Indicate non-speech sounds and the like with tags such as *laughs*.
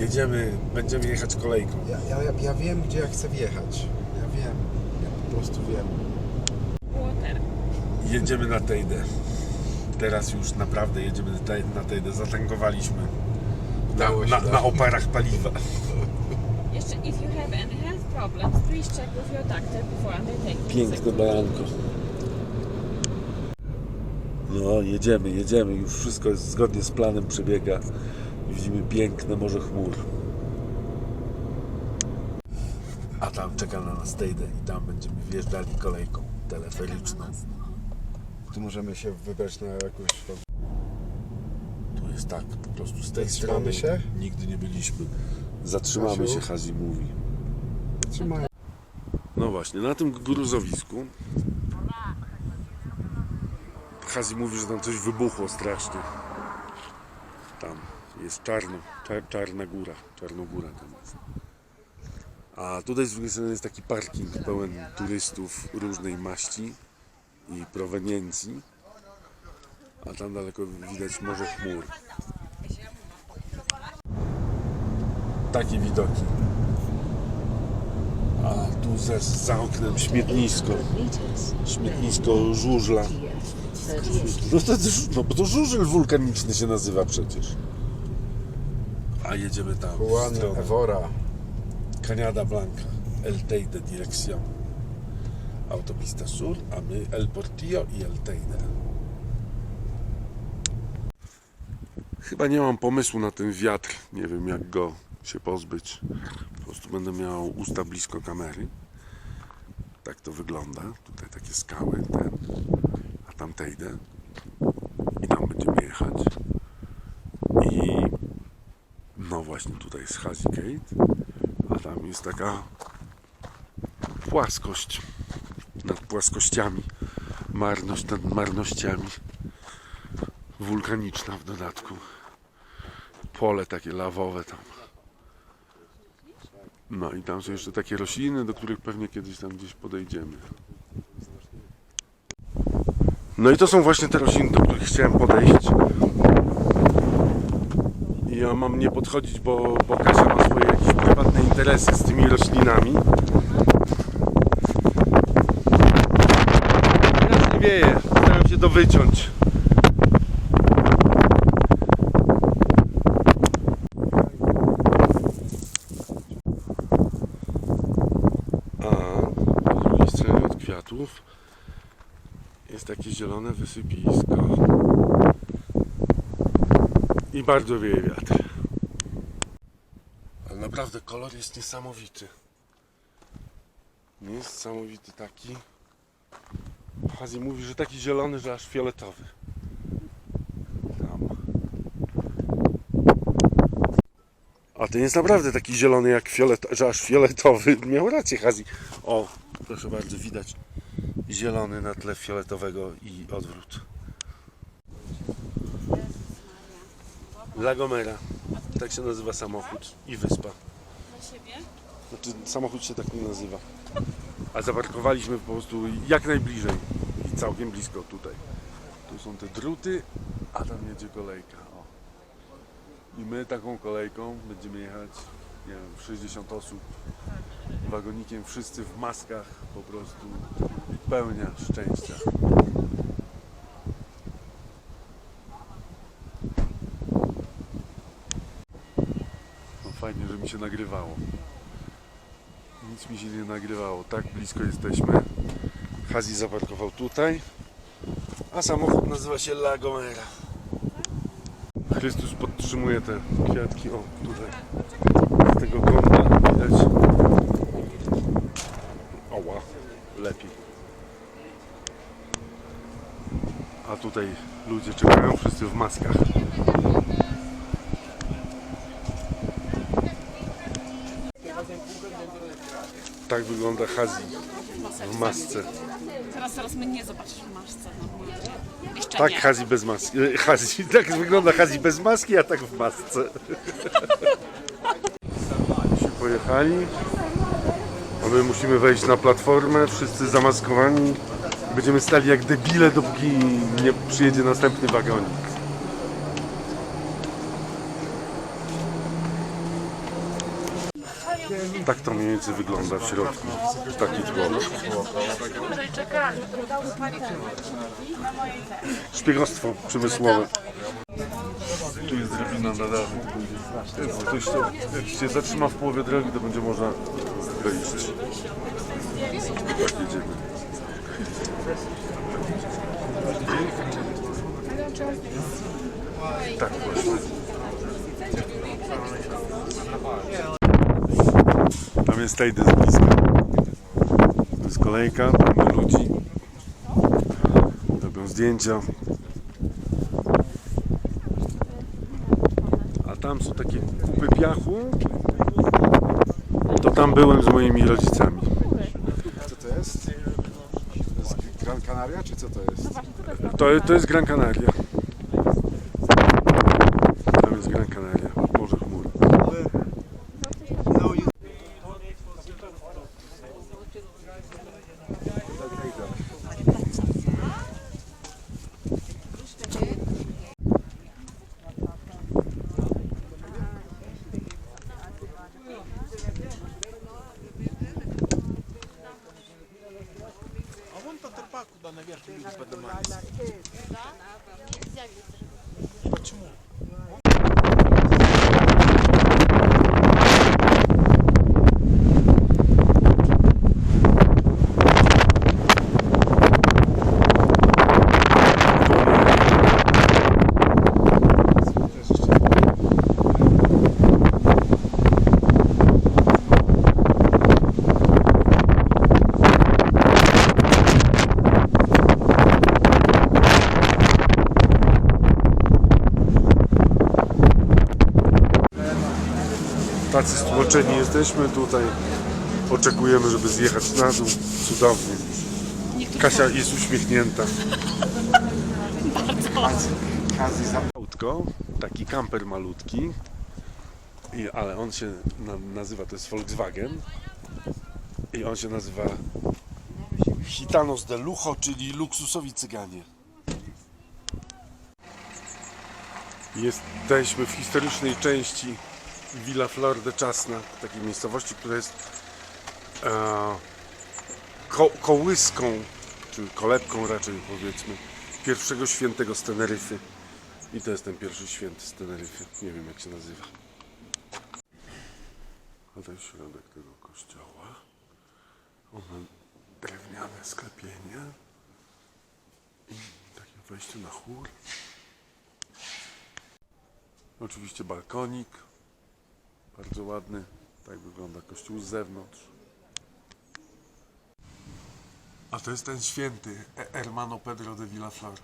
Jedziemy, będziemy jechać kolejką. Ja, ja, ja- ja wiem, gdzie ja chcę wjechać. Ja wiem. Ja po prostu wiem. Water. Jedziemy na Tejdę. Teraz już naprawdę jedziemy na Tej- na Tejdę. Zatankowaliśmy na, się, na, tak? na oparach paliwa. Jeszcze, if you have any health problems, please check with your doctor before undertaking. Piękne bajanko. No, jedziemy, jedziemy. Już wszystko jest zgodnie z planem przebiega. Widzimy piękne morze chmur. A tam czeka na nas Tejdę i tam będziemy wjeżdżali kolejką teleferyczną. Tu możemy się wybrać na jakąś... Tu jest tak, po prostu z tej Zatrzymamy strony się? nigdy nie byliśmy. Zatrzymamy Kasiu? się, Hazi mówi. Trzymaj. No właśnie, na tym gruzowisku Hazi mówi, że tam coś wybuchło strasznie. Jest czarno, czar, czarna góra, czarnogóra tam jest. A tutaj z drugiej strony jest taki parking pełen turystów różnej maści i proweniencji. A tam daleko widać morze chmur. Takie widoki. A tu za, za oknem śmietnisko. Śmietnisko żużla. No to, no bo to żużel wulkaniczny się nazywa przecież. A jedziemy tam. w Juan Evora. Cañada Blanca. El Teide dirección. Autopista Sur, a my El Portillo i El Teide. Chyba nie mam pomysłu na ten wiatr. Nie wiem jak go się pozbyć. Po prostu będę miał usta blisko kamery. Tak to wygląda. Tutaj takie skały, ten. A tam Teide. I tam będziemy jechać. I no właśnie tutaj jest Hazy Gate. A tam jest taka płaskość nad płaskościami. Marność nad marnościami. Wulkaniczna w dodatku. Pole takie lawowe tam. No i tam są jeszcze takie rośliny, do których pewnie kiedyś tam gdzieś podejdziemy. No i to są właśnie te rośliny, do których chciałem podejść. Ja mam nie podchodzić, bo, bo Kasia ma swoje jakieś prywatne interesy z tymi roślinami. Teraz nie wieje, staram się to wyciąć. A po drugiej stronie od kwiatów jest takie zielone wysypisko. I bardzo wieje wiatr. Ale naprawdę kolor jest niesamowity. Niesamowity taki. Hazi mówi, że taki zielony, że aż fioletowy. Tam. A ten jest naprawdę taki zielony jak fiolet, że aż fioletowy. *laughs* Miał rację Hazi. O, proszę bardzo, widać zielony na tle fioletowego i odwrót. La Gomera. Tak się nazywa samochód i wyspa. Dla siebie? Znaczy samochód się tak nie nazywa. A zaparkowaliśmy po prostu jak najbliżej i całkiem blisko tutaj. Tu są te druty, a tam jedzie kolejka. O. I my taką kolejką będziemy jechać, nie wiem, 60 osób wagonikiem, wszyscy w maskach, po prostu pełnia szczęścia. No fajnie, że mi się nagrywało. Nic mi się nie nagrywało. Tak blisko jesteśmy. Hazi zaparkował tutaj. A samochód nazywa się La Gomera. Chrystus podtrzymuje te kwiatki. O, tutaj. Z tego kąta widać. Oła, lepiej. A tutaj ludzie czekają wszyscy w maskach. Tak wygląda Hazi w masce. Teraz, teraz mnie nie zobaczysz w masce. No, Jeszcze Tak, nie. Hazi bez maski. e, Hazi, *laughs* tak wygląda Hazi bez maski, a tak w masce. *laughs* Się pojechali. A my musimy wejść na platformę, wszyscy zamaskowani. Będziemy stali jak debile, dopóki nie przyjedzie następny wagonik. Tak to mniej więcej wygląda w środku. Taki tło. Szpiegostwo przemysłowe. Tu jest drabina na dach. Jak ktoś to, jak się zatrzyma w połowie drogi, to będzie można wejść. Tak jedziemy. Tak właśnie. Tam jest Tejdy z bliska. To jest kolejka, mamy ludzi. Robią zdjęcia. A tam są takie kupy piachu. To tam byłem z moimi rodzicami. Co to jest? To jest Gran Canaria, czy co to jest? To, to jest Gran Canaria. but the Tacy stłoczeni jesteśmy tutaj. Oczekujemy, żeby zjechać na dół. Cudownie. Kasia jest uśmiechnięta. Kazi za... Autko, taki kamper malutki, I, ale on się na, nazywa, to jest Volkswagen i on się nazywa Gitanos de Lujo, czyli luksusowi cyganie. Jesteśmy w historycznej części Villa Flor de Czasna, takiej miejscowości, która jest e, ko, kołyską, czy kolebką raczej powiedzmy, pierwszego świętego z Teneryfy. I to jest ten pierwszy święty z Teneryfy. Nie wiem jak się nazywa. A to jest środek tego kościoła. On ma drewniane sklepienie. I takie wejście na chór. Oczywiście balkonik. Bardzo ładny. Tak wygląda kościół z zewnątrz. A to jest ten święty, E- Hermano Pedro de Villaflor.